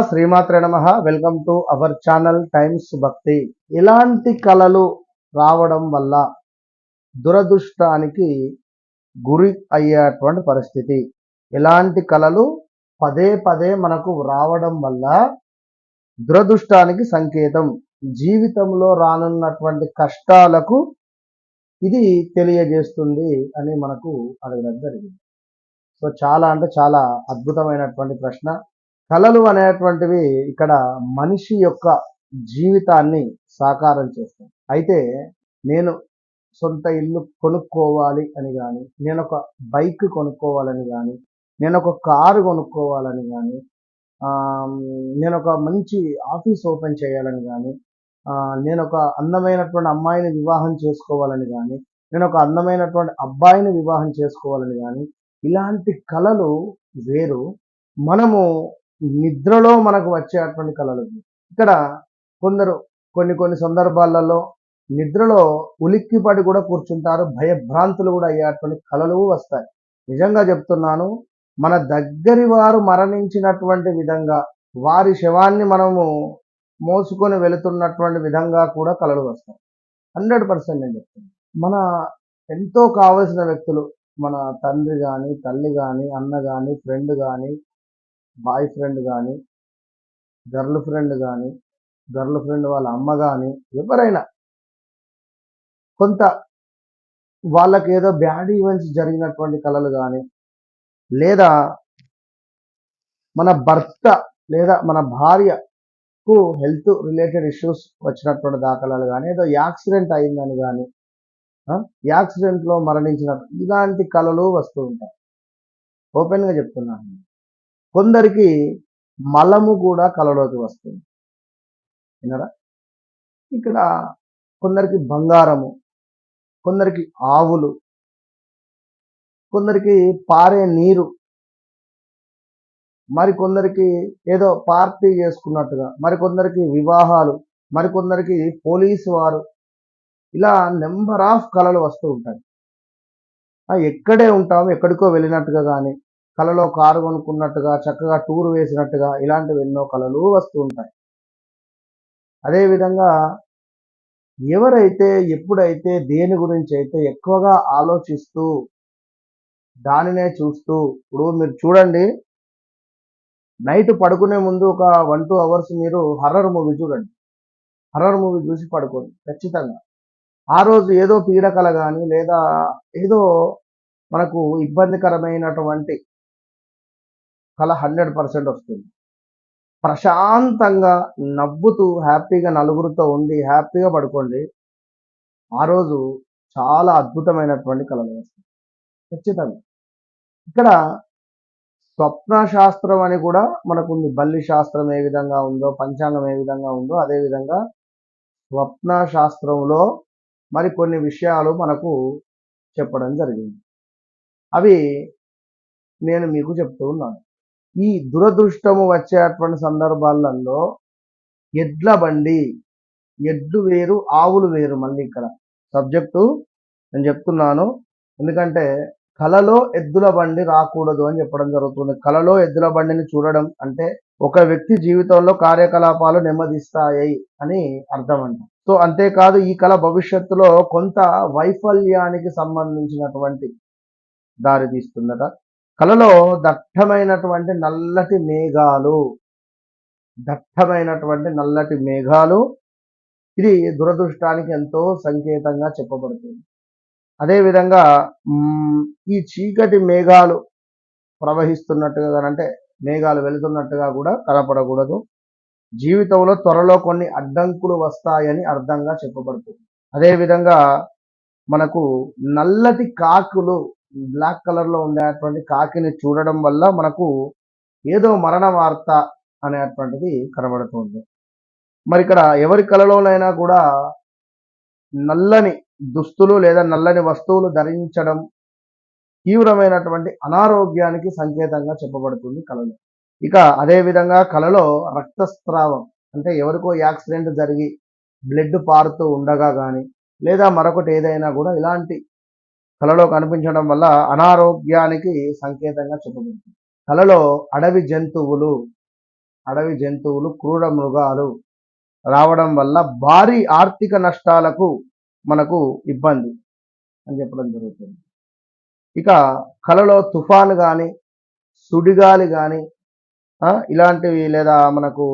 శ్రీమాత్ర నమ. Welcome to our channel Times Bhakti ఇలాంటి కళలు రావడం వల్ల దురదృష్టానికి గురి అయ్యేటువంటి పరిస్థితి. ఇలాంటి కళలు పదే పదే మనకు రావడం వల్ల దురదృష్టానికి సంకేతం. జీవితంలో రానున్నటువంటి కష్టాలకు ఇది తెలియజేస్తుంది అని మనకు అడగడం జరిగింది. సో చాలా అంటే చాలా అద్భుతమైనటువంటి ప్రశ్న. కళలు అనేటువంటివి ఇక్కడ మనిషి యొక్క జీవితాన్ని సాకారం చేస్తాయి. అయితే నేను సొంత ఇల్లు కొనుక్కోవాలి అని కానీ నేను ఒక బైక్ కొనుక్కోవాలని కానీ నేను ఒక కారు కొనుక్కోవాలని కానీ నేను ఒక మంచి ఆఫీస్ ఓపెన్ చేయాలని కానీ నేను ఒక అందమైనటువంటి అమ్మాయిని వివాహం చేసుకోవాలని కానీ నేను ఒక అందమైనటువంటి అబ్బాయిని వివాహం చేసుకోవాలని కానీ ఇలాంటి కళలు వేరు. మనము నిద్రలో మనకు వచ్చేటువంటి కళలు. ఇక్కడ కొందరు కొన్ని కొన్ని సందర్భాలలో నిద్రలో ఉలిక్కిపడి కూడా కూర్చుంటారు భయభ్రాంతులు కూడా అయ్యేటువంటి కళలు వస్తాయి. నిజంగా చెప్తున్నాను మన దగ్గరి వారు మరణించినటువంటి విధంగా వారి శవాన్ని మనము మోసుకొని వెళుతున్నటువంటి విధంగా కూడా కళలు వస్తాయి. హండ్రెడ్ పర్సెంట్ నేను చెప్తున్నాను మన ఎంతో కావలసిన వ్యక్తులు మన తండ్రి కానీ తల్లి కానీ అన్న కానీ ఫ్రెండ్ కానీ బాయ్ ఫ్రెండ్ కానీ గర్ల్ ఫ్రెండ్ కానీ గర్ల్ ఫ్రెండ్ వాళ్ళ అమ్మ కానీ ఎవరైనా కొంత వాళ్ళకి ఏదో బ్యాడ్ ఈవెంట్స్ జరిగినటువంటి కళలు కానీ లేదా మన భర్త లేదా మన భార్యకు హెల్త్ రిలేటెడ్ ఇష్యూస్ వచ్చినటువంటి దాఖలాలు కానీ ఏదో యాక్సిడెంట్ అయిందని కానీ యాక్సిడెంట్లో మరణించిన ఇలాంటి కళలు వస్తూ ఉంటాయి. ఓపెన్గా చెప్తున్నాను. కొందరికి మలము కూడా కలలోకి వస్తుంది. వినరా ఇక్కడ కొందరికి బంగారము కొందరికి ఆవులు కొందరికి పారే నీరు మరి కొందరికి ఏదో పార్టీ చేసుకున్నట్టుగా మరి కొందరికి వివాహాలు మరి కొందరికి పోలీసు వారు ఇలా నెంబర్ ఆఫ్ కళలు వస్తూ ఉంటాయి. ఎక్కడే ఉంటాము ఎక్కడికో వెళ్ళినట్టుగా కానీ కళలో కారు కొనుక్కున్నట్టుగా చక్కగా టూర్ వేసినట్టుగా ఇలాంటివి ఎన్నో కళలు వస్తూ ఉంటాయి. అదేవిధంగా ఎవరైతే ఎప్పుడైతే దేని గురించి అయితే ఎక్కువగా ఆలోచిస్తూ దానినే చూస్తూ ఇప్పుడు మీరు చూడండి నైట్ పడుకునే ముందు ఒక వన్ టూ అవర్స్ మీరు హర్రర్ మూవీ చూడండి. హర్రర్ మూవీ చూసి పడుకోండి ఖచ్చితంగా. ఆ రోజు ఏదో పీడకల కానీ లేదా ఏదో మనకు ఇబ్బందికరమైనటువంటి కళ హండ్రెడ్ పర్సెంట్ వస్తుంది. ప్రశాంతంగా నవ్వుతూ హ్యాపీగా నలుగురితో ఉండి హ్యాపీగా పడుకోండి. ఆ రోజు చాలా అద్భుతమైనటువంటి కళలు వస్తాయి. ఖచ్చితంగా. ఇక్కడ స్వప్న శాస్త్రం అని కూడా మనకుంది. బల్లి శాస్త్రం ఏ విధంగా ఉందో పంచాంగం ఏ విధంగా ఉందో అదేవిధంగా స్వప్న శాస్త్రంలో మరి కొన్ని విషయాలు మనకు చెప్పడం జరిగింది. అవి నేను మీకు చెప్తూ ఉన్నాను. ఈ దురదృష్టము వచ్చేటువంటి సందర్భాలలో ఎడ్ల బండి ఎడ్లు వేరు ఆవులు వేరు మళ్ళీ ఇక్కడ. సబ్జెక్టు నేను చెప్తున్నాను. ఎందుకంటే కలలో ఎద్దుల బండి రాకూడదు అని చెప్పడం జరుగుతుంది. కలలో ఎద్దుల బండిని చూడడం అంటే ఒక వ్యక్తి జీవితంలో కార్యకలాపాలు నెమ్మదిస్తాయి అని అర్థం అంట. సో అంతేకాదు ఈ కళ భవిష్యత్తులో కొంత వైఫల్యానికి సంబంధించినటువంటి దారి తీస్తుందట. కలలో దట్టమైనటువంటి నల్లటి మేఘాలు. దట్టమైనటువంటి నల్లటి మేఘాలు. ఇది దురదృష్టానికి ఎంతో సంకేతంగా చెప్పబడుతుంది. అదేవిధంగా ఈ చీకటి మేఘాలు ప్రవహిస్తున్నట్టుగా అంటే మేఘాలు వెళుతున్నట్టుగా కూడా కనపడకూడదు. జీవితంలో త్వరలో కొన్ని అడ్డంకులు వస్తాయని అర్థంగా చెప్పబడుతుంది. అదేవిధంగా మనకు నల్లటి కాకులు బ్లాక్ కలర్లో ఉండేటువంటి కాకిని చూడడం వల్ల మనకు ఏదో మరణ వార్త అనేటువంటిది కనబడుతుంది మరి ఇక్కడ ఎవరి కళలోనైనా కూడా నల్లని దుస్తులు లేదా నల్లని వస్తువులు ధరించడం తీవ్రమైనటువంటి అనారోగ్యానికి సంకేతంగా చెప్పబడుతుంది కళలో ఇక అదేవిధంగా కళలో రక్తస్రావం అంటే ఎవరికో యాక్సిడెంట్ జరిగి బ్లడ్ పారుతూ ఉండగా కానీ లేదా మరొకటి ఏదైనా కూడా ఇలాంటి కలలో కనిపించడం వల్ల అనారోగ్యానికి సంకేతంగా చెప్పబడుతుంది. కలలో అడవి జంతువులు అడవి జంతువులు క్రూర మృగాలు రావడం వల్ల భారీ ఆర్థిక నష్టాలకు మనకు ఇబ్బంది అని చెప్పడం జరుగుతుంది. ఇక కలలో తుఫాను కానీ సుడిగాలి కానీ ఇలాంటివి లేదా మనకు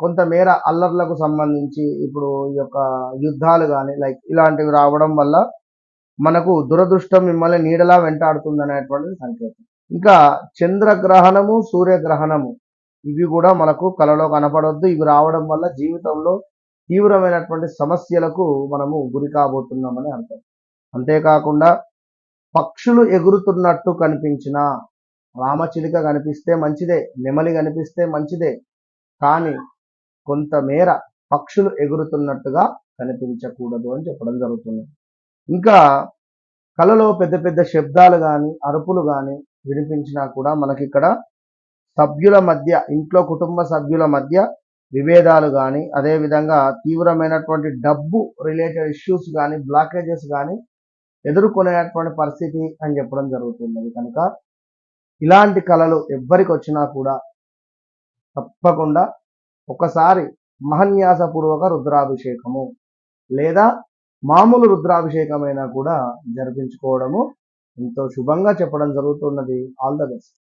కొంతమేర అల్లర్లకు సంబంధించి ఇప్పుడు ఈ యొక్క యుద్ధాలు కానీ లైక్ ఇలాంటివి రావడం వల్ల మనకు దురదృష్టం మిమ్మల్ని నీడలా వెంటాడుతుంది అనేటువంటిది సంకేతం. ఇంకా చంద్రగ్రహణము సూర్యగ్రహణము ఇవి కూడా మనకు కలలో కనపడవద్దు ఇవి రావడం వల్ల జీవితంలో తీవ్రమైనటువంటి సమస్యలకు మనము గురి కాబోతున్నామని అర్థం. అంతేకాకుండా పక్షులు ఎగురుతున్నట్టు కనిపించిన రామచిలుక కనిపిస్తే మంచిదే నెమలి కనిపిస్తే మంచిదే కానీ కొంతమేర పక్షులు ఎగురుతున్నట్టుగా కనిపించకూడదు అని చెప్పడం జరుగుతుంది. ఇంకా కళలో పెద్ద పెద్ద శబ్దాలు కానీ అరుపులు కానీ వినిపించినా కూడా మనకి ఇక్కడ సభ్యుల మధ్య ఇంట్లో కుటుంబ సభ్యుల మధ్య విభేదాలు కానీ అదేవిధంగా తీవ్రమైనటువంటి డబ్బు రిలేటెడ్ ఇష్యూస్ కానీ బ్లాకేజెస్ కానీ ఎదుర్కొనేటువంటి పరిస్థితి అని చెప్పడం జరుగుతుంది. కనుక ఇలాంటి కళలు ఎవ్వరికి వచ్చినా కూడా తప్పకుండా ఒకసారి మహన్యాసపూర్వక రుద్రాభిషేకము లేదా మామూలు రుద్రాభిషేకమైనా కూడా జరిపించుకోవడము ఎంతో శుభంగా చెప్పడం జరుగుతున్నది. All the best